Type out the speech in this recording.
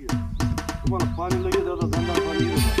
घे तुम्हाला पाणी लगेच आता धंदा पाणी येऊ का?